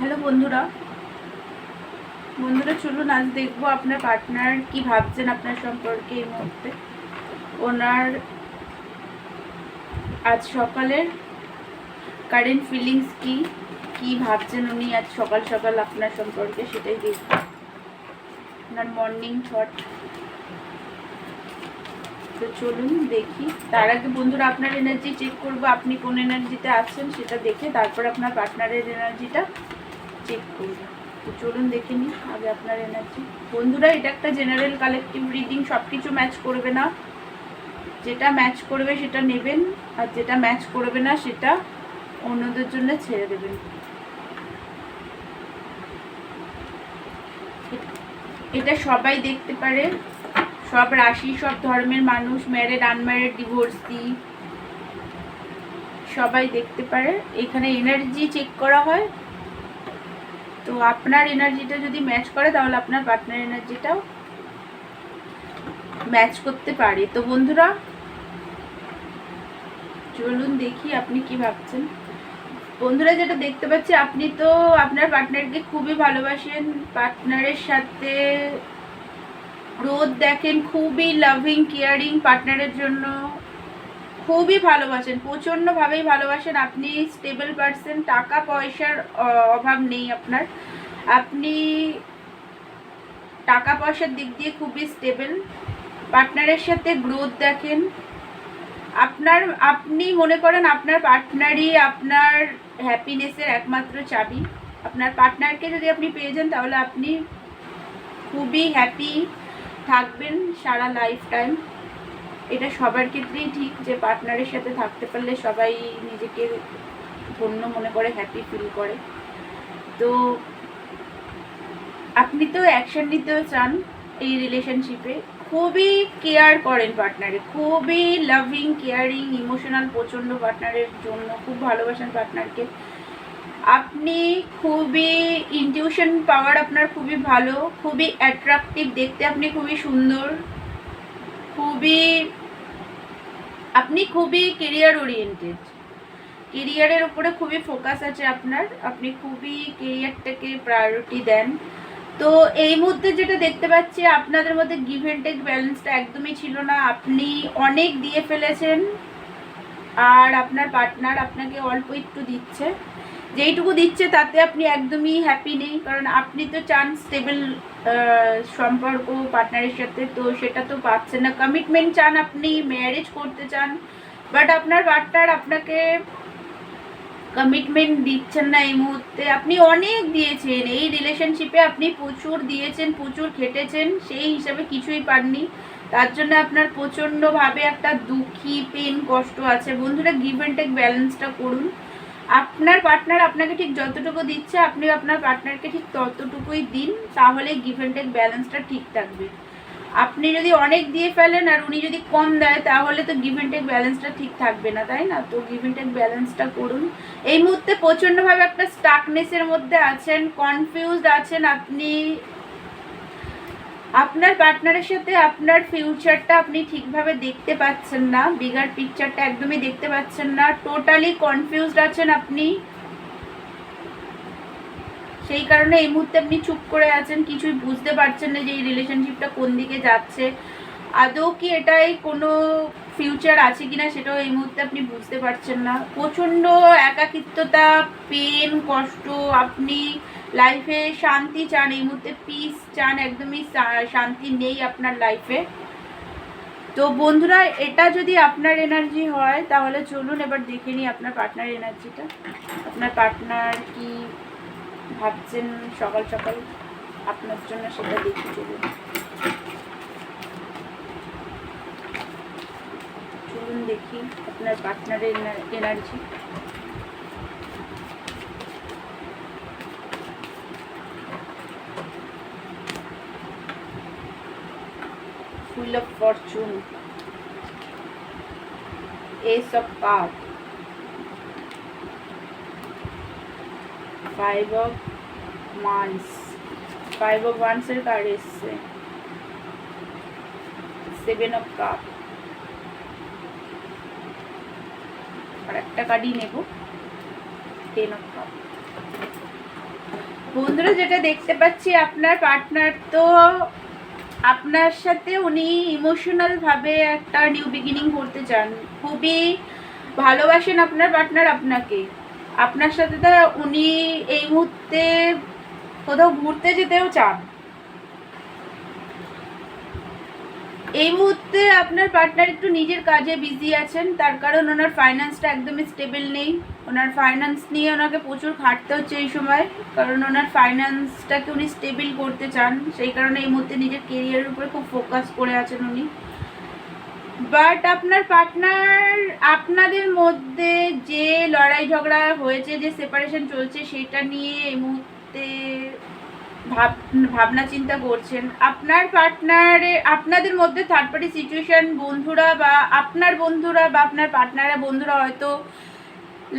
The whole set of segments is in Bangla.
হ্যালো বন্ধুরা। বন্ধুরা, চলুন আজ দেখব আপনার পার্টনার কি ভাবছেন আপনার সম্পর্কে এই মুহূর্তে। ওনার আজ সকালের কারেন্ট ফিলিংস কি কি ভাবছেন উনি আজ সকাল সকাল আপনার সম্পর্কে সেটাই দেখব। ওনার মর্নিং থট তো চলুন দেখি। তার আগে বন্ধুরা, আপনার এনার্জি চেক করব। আপনি কোন এনার্জিতে আছেন সেটা দেখে তারপর আপনার পার্টনারের এনার্জিটা চেক করব। তো চলুন দেখে নিই আগে আপনার এনার্জি বন্ধুরা, এটা একটা জেনারেল কালেকটিভ রিডিং সব কিছু ম্যাচ করবে না। যেটা ম্যাচ করবে সেটা নেবেন, আর যেটা ম্যাচ করবে না সেটা অন্যদের জন্য ছেড়ে দেবেন। এটা সবাই দেখতে পারে। সব রাশি, সব ধর্মের মানুষ ম্যারেড আনম্যারেড ডিভোর্সি সবাই দেখতে পারে। এখানে এনার্জি চেক করা হয়। তো আপনার এনার্জিটা যদি ম্যাচ করে, তাহলে আপনার পার্টনার এনার্জিটাও ম্যাচ করতে পারে। তো বন্ধুরা, চলুন দেখি আপনি কি ভাবছেন। বন্ধুরা, যেটা দেখতে পাচ্ছি, আপনি তো আপনার পার্টনারকে খুবই ভালোবাসেন। পার্টনারের সাথে গ্রোথ দেখেন, খুবই লাভিং কেয়ারিং পার্টনারের জন্য। খুবই ভালোবাসেন প্রচণ্ডভাবেই ভালোবাসেন। আপনি স্টেবল পারসন টাকা পয়সার অভাব নেই আপনার। আপনি টাকা পয়সার দিক দিয়ে খুবই স্টেবল পার্টনারের সাথে গ্রোথ দেখেন। আপনার, আপনি মনে করেন আপনার পার্টনারই আপনার হ্যাপিনেসের একমাত্র চাবি। আপনার পার্টনারকে যদি আপনি পেয়ে যান, তাহলে আপনি খুবই হ্যাপি থাকবেন সারা লাইফ টাইম এটা সবার ক্ষেত্রেই ঠিক যে পার্টনারের সাথে থাকতে পারলে সবাই নিজেকে ধন্য মনে করে হ্যাপি ফিল করে। তো আপনি তো অ্যাকশন নিতেও চান এই রিলেশনশিপে খুবই কেয়ার করেন পার্টনারে খুবই লাভিং কেয়ারিং ইমোশনাল প্রচণ্ড পার্টনারের জন্য, খুব ভালোবাসেন পার্টনারকে আপনি খুবই ইনটিউশন পাওয়ার আপনার খুবই ভালো, খুবই অ্যাট্রাকটিভ দেখতে আপনি খুবই সুন্দর, খুবই আপনি খুবই কেরিয়ার ওরিয়েন্টেড কেরিয়ারের উপরে খুবই ফোকাস আছে আপনার। আপনি খুবই কেরিয়ারটাকে প্রায়োরিটি দেন। তো এই মুহূর্তে যেটা দেখতে পাচ্ছি, আপনাদের মধ্যে গিভ অ্যান্ড টেক ব্যালেন্সটা একদমই ছিল না। আপনি অনেক দিয়ে ফেলেছেন। আর আপনার পার্টনার আপনাকে অল্প একটু দিচ্ছে। যেইটুকু দিচ্ছে তাতে আপনি একদমই হ্যাপি নেই। কারণ আপনি তো চান স্টেবল সম্পর্ক পার্টনারের সাথে, তো সেটা তো পাচ্ছেন না। কমিটমেন্ট চান আপনি ম্যারেজ করতে চান। বাট আপনার পার্টনার আপনাকে কমিটমেন্ট দিচ্ছেন না এই মুহূর্তে। আপনি অনেক দিয়েছেন। এই রিলেশনশিপে আপনি প্রচুর দিয়েছেন, প্রচুর খেটেছেন। সেই হিসাবে কিছুই পাননি। তার জন্য আপনার প্রচণ্ডভাবে একটা দুঃখী পেন কষ্ট আছে। বন্ধুরা গিভ অ্যান্ড টেক ব্যালেন্সটা করুন। আপনার পার্টনার আপনাকে ঠিক যতটুকু দিচ্ছে, আপনি আপনার পার্টনারকে ঠিক ততটুকুই দিন, তাহলে গিভ অ্যান্ড টেক ব্যালেন্সটা ঠিক থাকবে। আপনি যদি অনেক দিয়ে ফেলেন আর উনি যদি কম দেয়, তাহলে তো গিভ অ্যান্ড টেক ব্যালেন্সটা ঠিক থাকবে না, তাই না? তো গিভ অ্যান্ড টেক ব্যালেন্সটা করুন। এই মুহূর্তে প্রচণ্ডভাবে একটা স্টাকনেসের মধ্যে আছেন কনফিউজড আছেন, আপনি আপনার পার্টনারের সাথে আপনার ফিউচারটা আপনি ঠিকভাবে দেখতে পাচ্ছেন না বিগার পিকচারটা একদমই দেখতে পাচ্ছেন না টোটালি কনফিউজড আছেন আপনি। সেই কারণে এই মুহূর্তে আপনি চুপ করে আছেন, কিছুই বুঝতে পারছেন না যে এই রিলেশনশিপটা কোন দিকে যাচ্ছে। আদৌ কি এটাই কোনো ফিউচার আছে কিনা সেটাও এই মুহূর্তে আপনি বুঝতে পারছেন না। প্রচণ্ড একাকিত্বতা পেন কষ্ট, আপনি লাইফে শান্তি চান, এই মুহূর্তে পিস চান, একদমই শান্তি নেই আপনার লাইফে তো বন্ধুরা, এটা যদি আপনার এনার্জি হয়, তাহলে চলুন এবার দেখে নিই আপনার পার্টনার এনার্জিটা আপনার পার্টনার কি ভাবছেন সকাল সকাল? আপনার জন্য সেটা দেখি চলুন। চলুন দেখি আপনার পার্টনারের energy Wheel of Fortune, Ace of Cups, Five of Wands, Five of Wands এর কার্ড এসছে। সেভেন অফ কাপ আর একটা কার্ডই নেব। টেন অফ কাপ বন্ধুরা যেটা দেখতে পাচ্ছি আপনার পার্টনার তো আপনার সাথে উনি ইমোশনাল ভাবে একটা নিউ বিগিনিং করতে চান। খুবই ভালোবাসেন আপনার পার্টনার আপনাকে। আপনার সাথে তো উনি এই মুহূর্তে কোথাও ঘুরতে যেতেও চান। এই মুহূর্তে আপনার পার্টনার একটু নিজের কাজে বিজি আছেন, তার কারণ ওনার ফাইন্যান্সটা একদমই স্টেবল নেই। ওনার ফাইন্যান্স নিয়ে ওনাকে প্রচুর খাটতে হচ্ছে এই সময়, কারণ ওনার ফাইন্যান্সটাকে উনি স্টেবল করতে চান। সেই কারণে এই মুহূর্তে নিজের কেরিয়ারের উপরে খুব ফোকাস করে আছেন উনি। বাট আপনার পার্টনার আপনাদের মধ্যে যে লড়াই ঝগড়া হয়েছে, যে সেপারেশন চলছে, সেটা নিয়ে এই মুহূর্তে ভাব, ভাবনা চিন্তা করছেন। আপনার পার্টনারে আপনাদের মধ্যে থার্ড পার্টি সিচুয়েশন বন্ধুরা বা আপনার বন্ধুরা বা আপনার পার্টনারের বন্ধুরা হয়তো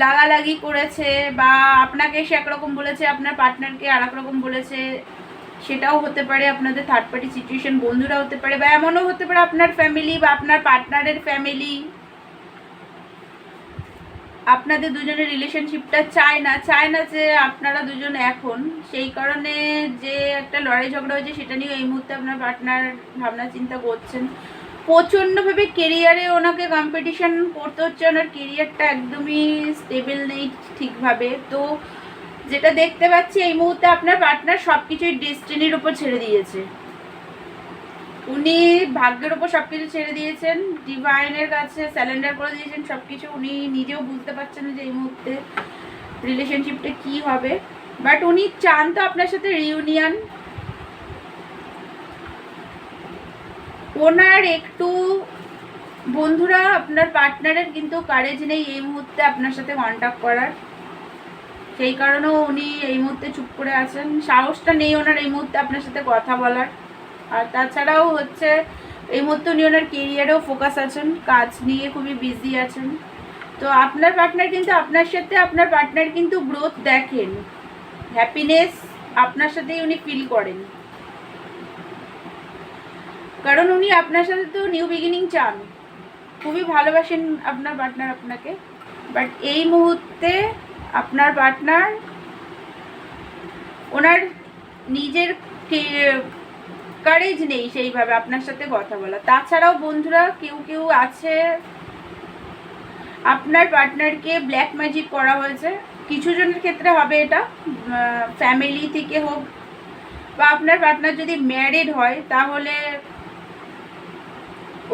লাগালাগি করেছে বা আপনাকে সে একরকম বলেছে, আপনার পার্টনারকে আর রকম বলেছে, সেটাও হতে পারে আপনাদের থার্ড পার্টি সিচুয়েশন বন্ধুরা হতে পারে বা এমনও হতে পারে আপনার ফ্যামিলি বা আপনার পার্টনারের ফ্যামিলি আপনাদের দুজনের রিলেশনশিপটা চায় না চায় না যে আপনারা দুজন এখন সেই কারণে যে একটা লড়াই ঝগড়া হয়েছে, সেটা নিয়ে এই মুহূর্তে আপনার পার্টনার ভাবনা চিন্তা করছেন। প্রচণ্ডভাবে কেরিয়ারে ওনাকে কম্পিটিশন করতে হচ্ছে, ওনার কেরিয়ারটা একদমই স্টেবল নেই ঠিকভাবে। তো যেটা দেখতে পাচ্ছি, এই মুহূর্তে আপনার পার্টনার সব কিছুই ডেস্টিনির উপর ছেড়ে দিয়েছে। উনি ভাগ্যের উপর সব কিছু ছেড়ে দিয়েছেন ডিভাইনের কাছে স্যালেন্ডার করে দিয়েছেন সব কিছু উনি নিজেও বুঝতে পারছেন যে এই মুহূর্তে রিলেশনশিপটা কি হবে। বাট উনি চান তো আপনার সাথে রিউনিয়ন ওনার একটু বন্ধুরা, আপনার পার্টনারের কিন্তু কারেজ নেই এই মুহূর্তে আপনার সাথে কন্ট্যাক্ট করার। সেই কারণেও উনি এই মুহূর্তে চুপ করে আছেন। সাহসটা নেই ওনার এই মুহূর্তে আপনার সাথে কথা বলার। আর তাছাড়াও হচ্ছে, এই মুহূর্তে উনি ওনার কেরিয়ারেও ফোকাস আছেন। কাজ নিয়ে খুবই বিজি আছেন। তো আপনার পার্টনার কিন্তু আপনার সাথে আপনার পার্টনার কিন্তু গ্রোথ দেখেন। হ্যাপিনেস আপনার সাথেই উনি ফিল করেন। কারণ উনি আপনার সাথে তো নিউ বিগিনিং চান খুবই ভালোবাসেন আপনার পার্টনার আপনাকে। বাট এই মুহূর্তে আপনার পার্টনার ওনার নিজের কারেজ নেই সেইভাবে আপনার সাথে কথা বলা। তাছাড়াও বন্ধুরা, কেউ কেউ আছে, আপনার পার্টনারকে ব্ল্যাক ম্যাজিক করা হয়েছে। কিছু জনের ক্ষেত্রে হবে এটা ফ্যামিলি থেকে হোক, বা আপনার পার্টনার যদি ম্যারিড হয়, তাহলে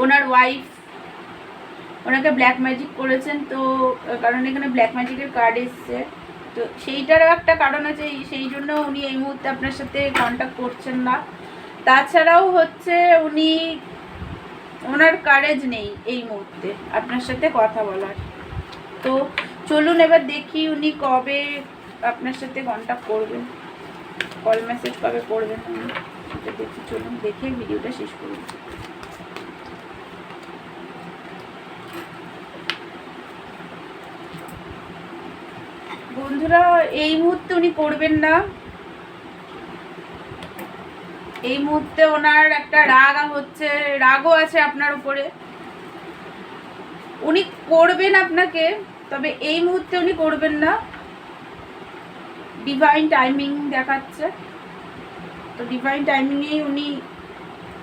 ওনার ওয়াইফ ওনাকে ব্ল্যাক ম্যাজিক করেছেন তো, কারণ এখানে ব্ল্যাক ম্যাজিকের কার্ড এসছে। তো সেইটারও একটা কারণ আছে, সেই জন্য উনি এই মুহূর্তে আপনার সাথে কন্ট্যাক্ট করছেন না। তাছাড়াও হচ্ছে উনি, ওনার কারেজ নেই এই মুহূর্তে আপনার সাথে কথা বলার। তো চলুন এবার দেখি উনি কবে আপনার সাথে কন্ট্যাক্ট করবেন। কল মেসেজ কবে করবেন উনি? দেখি, চলুন দেখে ভিডিওটা শেষ করুন। বন্ধুরা, এই মুহূর্তে উনি করবেন না। এই মুহূর্তে ওনার একটা রাগ হচ্ছে, রাগও আছে আপনার উপরে। উনি করবেন আপনাকে, তবে এই মুহূর্তে উনি করবেন না। ডিভাইন টাইমিং দেখাচ্ছে। তো ডিভাইন টাইমিংয়েই উনি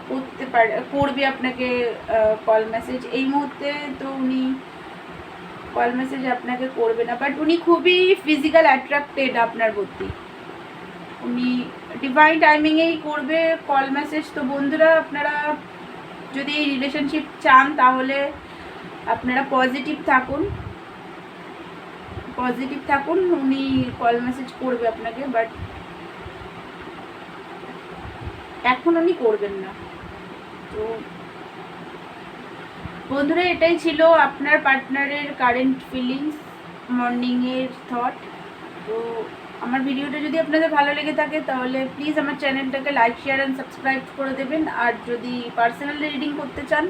করতে পারে, করবে আপনাকে কল মেসেজ এই মুহূর্তে তো উনি কল মেসেজ আপনাকে করবে না বাট উনি খুবই ফিজিক্যাল অ্যাট্রাক্টেড আপনার প্রতি। উনি ডিভাইন টাইমিংয়েই করবে কল মেসেজ তো বন্ধুরা, আপনারা যদি এই রিলেশনশিপ চান, তাহলে আপনারা পজিটিভ থাকুন। পজিটিভ থাকুন, উনি কল মেসেজ করবে আপনাকে বাট এখন উনি করবেন না। তো বন্ধুরা, এটাই ছিল আপনার পার্টনারের কারেন্ট ফিলিংস মর্নিংয়ের থট তো আমার ভিডিওটা যদি আপনাদের ভালো লেগে থাকে, তাহলে প্লিজ আমার চ্যানেলটাকে লাইক শেয়ার অ্যান্ড সাবস্ক্রাইব করে দেবেন। আর যদি পার্সোনালি রিডিং করতে চান,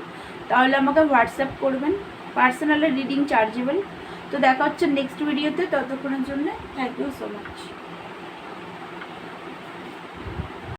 তাহলে আমাকে হোয়াটসঅ্যাপ করবেন। পার্সোনালি রিডিং চার্জেবল তো দেখা হচ্ছে নেক্সট ভিডিওতে ততক্ষণের জন্য থ্যাংক ইউ সো মাচ